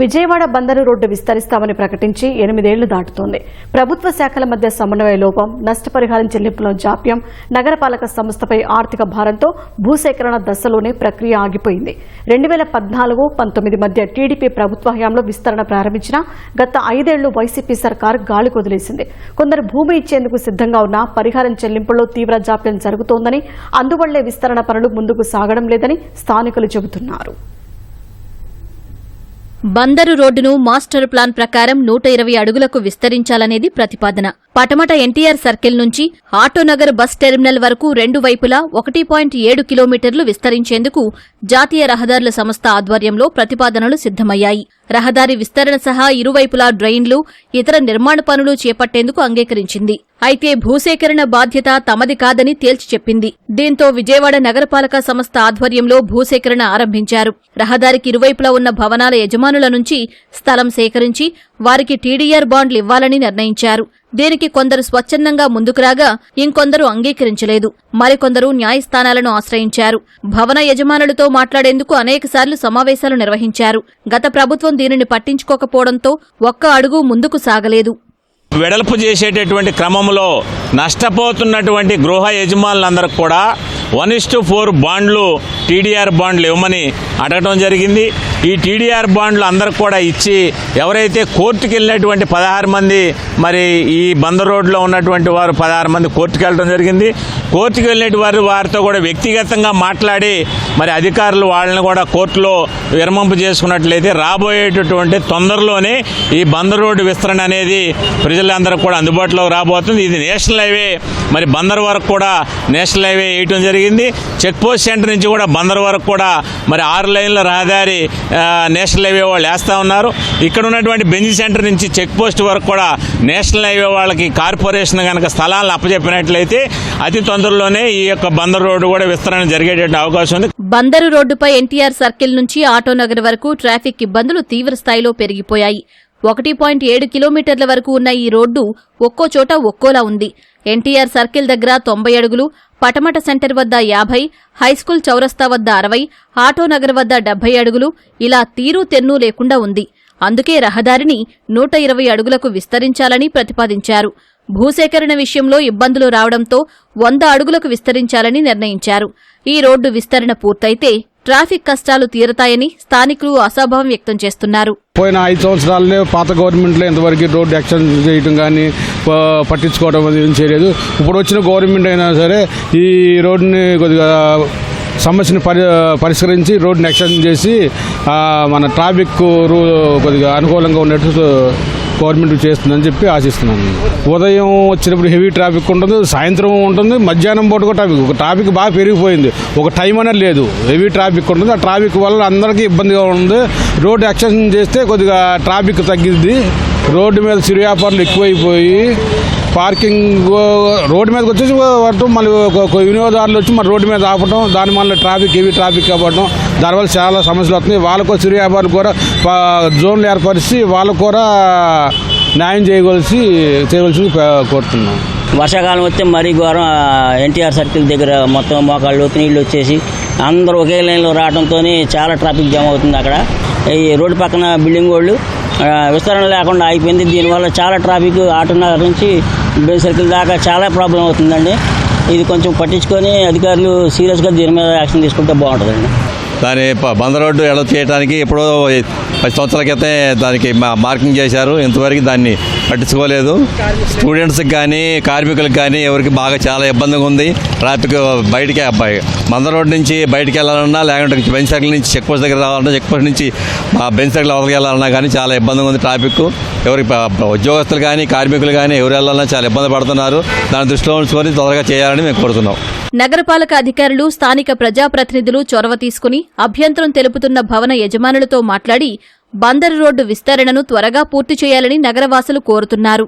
Vijayawada Bandar road విస్తరిస్తామని ప్రకటించి ఎనిమిదేళ్ళు దాటుతోంది. ప్రభుత్వ శాఖల మధ్య సమన్వయ లోపం నష్టపరిహారం చెల్లింపులో జాప్యం నగరపాలక సంస్థపై ఆర్థిక భారంతో భూసేకరణ దశలోనే ప్రక్రియ ఆగిపోయింది. రెండు వేల పద్నాలుగు పంతొమ్మిది మధ్య టీడీపీ ప్రభుత్వ హయాంలో విస్తరణ ప్రారంభించిన గత ఐదేళ్ళు వైసీపీ సర్కార్ గాలి కొదిలేసింది. కొందరు భూమి ఇచ్చేందుకు సిద్ధంగా ఉన్న పరిహారం చెల్లింపుల్లో తీవ్ర జాప్యం జరుగుతోందని అందువల్లే విస్తరణ పనులు ముందుకు సాగడం లేదని స్థానికులు చెబుతున్నారు. బందరు రోడ్డును మాస్టర్ ప్లాన్ ప్రకారం నూట ఇరవై అడుగులకు విస్తరించాలనేది ప్రతిపాదన. పటమట ఎన్టీఆర్ సర్కిల్ నుంచి ఆటోనగర్ బస్ టెర్మినల్ వరకు రెండు వైపులా ఒకటి పాయింట్ ఏడు కిలోమీటర్లు విస్తరించేందుకు జాతీయ రహదారుల సంస్థ ఆధ్వర్యంలో ప్రతిపాదనలు సిద్దమయ్యాయి రహదారి విస్తరణ సహా ఇరువైపులా డ్రైన్లు ఇతర నిర్మాణ పనులు చేపట్టేందుకు అంగీకరించింది. అయితే భూసేకరణ బాధ్యత తమది కాదని తేల్చి చెప్పింది. దీంతో విజయవాడ నగరపాలక సంస్థ ఆధ్వర్యంలో భూసేకరణ ఆరంభించారు. రహదారికి ఇరువైపులా ఉన్న భవనాల యజమానుల నుంచి స్థలం సేకరించి వారికి టీడీఆర్ బాండ్లు ఇవ్వాలని నిర్ణయించారు. దీనికి కొందరు స్వచ్ఛందంగా ముందుకు రాగా ఇంకొందరు అంగీకరించలేదు. మరికొందరు న్యాయస్థానాలను ఆశ్రయించారు. భవన యజమానులతో మాట్లాడేందుకు అనేకసార్లు సమావేశాలు నిర్వహించారు. గత ప్రభుత్వం దీనిని పట్టించుకోకపోవడంతో ఒక్క అడుగు ముందుకు సాగలేదు. వెడల్పు చేసేటటువంటి క్రమంలో నష్టపోతున్నటువంటి గృహ యజమానులందరికీ కూడా వన్ ఇస్ టు ఫోర్ బాండ్లు టీడీఆర్ బాండ్లు ఇవ్వమని అడగడం జరిగింది. ఈ టీడీఆర్ బాండ్లు అందరికి కూడా ఇచ్చి ఎవరైతే కోర్టుకు వెళ్ళినటువంటి పదహారు మంది మరి ఈ బందర్ రోడ్లో ఉన్నటువంటి వారు పదహారు మంది కోర్టుకు వెళ్ళడం జరిగింది. కోర్టుకు వెళ్ళినటువంటి వారు వారితో కూడా వ్యక్తిగతంగా మాట్లాడి మరి అధికారులు వాళ్ళని కూడా కోర్టులో విరమింపు చేసుకున్నట్లయితే రాబోయేటటువంటి తొందరలోనే ఈ బందర్ రోడ్డు విస్తరణ అనేది ప్రజలందరికీ కూడా అందుబాటులోకి రాబోతుంది. ఇది నేషనల్ హైవే మరి బందర్ వరకు కూడా నేషనల్ హైవే వేయటం జరిగింది. చెక్ పోస్ట్ సెంటర్ నుంచి కూడా బందర్ వరకు కూడా మరి ఆరు లైన్ల రహదారి నేషనల్ హైవే వాళ్ళు వేస్తూ ఉన్నారు. ఇక్కడ ఉన్నటువంటి బెంజి సెంటర్ నుంచి చెక్ పోస్ట్ వరకు కూడా నేషనల్ హైవే వాళ్ళకి కార్పొరేషన్ కనుక స్థలాలను అప్పచెప్పినట్లయితే అతి తొందరలోనే ఈ యొక్క బందర్ రోడ్డు కూడా విస్తరణ జరిగేటువంటి అవకాశం ఉంది. బందరు రోడ్డుపై ఎన్టీఆర్ సర్కిల్ నుంచి ఆటోనగర్ వరకు ట్రాఫిక్ ఇబ్బందులు తీవ్ర స్థాయిలో పెరిగిపోయాయి. ఒకటి పాయింట్ ఏడు కిలోమీటర్ల వరకు ఉన్న ఈ రోడ్డు ఒక్కో చోట ఒక్కోలా ఉంది. ఎన్టీఆర్ సర్కిల్ దగ్గర తొంభై అడుగులు పటమట సెంటర్ వద్ద యాభై హైస్కూల్ చౌరస్తా వద్ద అరవై ఆటోనగర్ వద్ద డెబ్బై అడుగులు ఇలా తీరు తెన్ను లేకుండా ఉంది. అందుకే రహదారిని నూట ఇరవై అడుగులకు విస్తరించాలని ప్రతిపాదించారు. భూసేకరణ విషయంలో ఇబ్బందులు రావడంతో వంద అడుగులకు విస్తరించాలని నిర్ణయించారు. ఈ రోడ్డు విస్తరణ పూర్తయితే ట్రాఫిక్ కష్టాలు తీరతాయని స్థానికులు అసభావం వ్యక్తం చేస్తున్నారు. పోయిన ఐదు సంవత్సరాలనే పాత గవర్నమెంట్లో ఇంతవరకు రోడ్డు ఎక్స్టెన్షన్ చేయడం కానీ పట్టించుకోవడం అది ఏం చేయలేదు. ఇప్పుడు వచ్చిన గవర్నమెంట్ అయినా సరే ఈ రోడ్డుని కొద్దిగా సమస్యను పరి పరిష్కరించి రోడ్డుని ఎక్స్టెండ్ చేసి మన ట్రాఫిక్ రూ కొద్దిగా అనుకూలంగా ఉన్నట్టు గవర్నమెంట్ చేస్తుందని చెప్పి ఆశిస్తున్నాను. ఉదయం వచ్చినప్పుడు హెవీ ట్రాఫిక్ ఉంటుంది సాయంత్రం ఉంటుంది మధ్యాహ్నం పూట కూడా ట్రాఫిక్. ఒక ట్రాఫిక్ బాగా పెరిగిపోయింది. ఒక టైం అనేది లేదు. హెవీ ట్రాఫిక్ ఉంటుంది. ఆ ట్రాఫిక్ వల్ల అందరికీ ఇబ్బందిగా ఉంది. రోడ్డు ఎక్స్టెన్షన్ చేస్తే కొద్దిగా ట్రాఫిక్ తగ్గిద్ది. రోడ్డు మీద చిరు వ్యాపారులు ఎక్కువైపోయి పార్కింగ్ రోడ్డు మీదకి వచ్చేసి పడటం మళ్ళీ ఒక- వినియోగదారులు వచ్చి మరి రోడ్డు మీద ఆపటం దాని వల్ల ట్రాఫిక్ ఇవి ట్రాఫిక్ అవ్వడం దానివల్ల చాలా సమస్యలు వస్తున్నాయి. వాళ్ళకు చిరు వ్యాపారులు కూడా జోన్లు ఏర్పరిచి వాళ్ళకు కూడా న్యాయం చేయవలసి చేయవలసి కోరుతున్నాం. వర్షాకాలం వస్తే మరీ ఘోరం ఎన్టీఆర్ సర్కిల్ దగ్గర మొత్తం మోకాళ్ళు నీళ్ళు వచ్చేసి అందరూ ఒకే లైన్లో రావడంతో చాలా ట్రాఫిక్ జామ్ అవుతుంది అక్కడ. ఈ రోడ్డు పక్కన బిల్డింగ్ వాళ్ళు విస్తరణ లేకుండా అయిపోయింది. దీనివల్ల చాలా ట్రాఫిక్ ఆటోనగర్ నుంచి బెన్ సర్కిల్ దాకా చాలా ప్రాబ్లం అవుతుందండి. ఇది కొంచెం పట్టించుకొని అధికారులు సీరియస్గా దీని మీద యాక్షన్ తీసుకుంటే బాగుంటుందండి. దాని ప- బంద రోడ్డు ఎడవ చేయడానికి ఎప్పుడో పది సంవత్సరాల క్రితం దానికి మా- మార్కింగ్ చేశారు. ఇంతవరకు దాన్ని పట్టించుకోలేదు. స్టూడెంట్స్కి కానీ కార్మికులకు కానీ ఎవరికి బాగా చాలా ఇబ్బందిగా ఉంది. ట్రాఫిక్ బయటికి అబ్బాయి మంద రోడ్ నుంచి బయటికి వెళ్ళాలన్నా లేకుంటే బెంచ్ సర్కిల్ నుంచి చెక్ పోస్ట్ దగ్గర రావాలన్నా చెక్ పోస్ట్ నుంచి ఆ బెంచ్ సర్కిల్ అవతలకి వెళ్ళాలన్నా కానీ చాలా ఇబ్బందిగా ఉంది ట్రాఫిక్ ఎవరికి ఉద్యోగస్తులు కానీ కార్మికులు కానీ ఎవరు వెళ్ళాలన్నా చాలా ఇబ్బంది పడుతున్నారు. దాన్ని దృష్టిలో ఉంచుకొని తొందరగా చేయాలని మేము కోరుతున్నాం. నగరపాలక అధికారులు స్థానిక ప్రజాప్రతినిధులు చొరవ తీసుకుని అభ్యంతరం తెలుపుతున్న భవన యజమానులతో మాట్లాడి బందరు రోడ్డు విస్తరణను త్వరగా పూర్తి చేయాలని నగరవాసులు కోరుతున్నారు.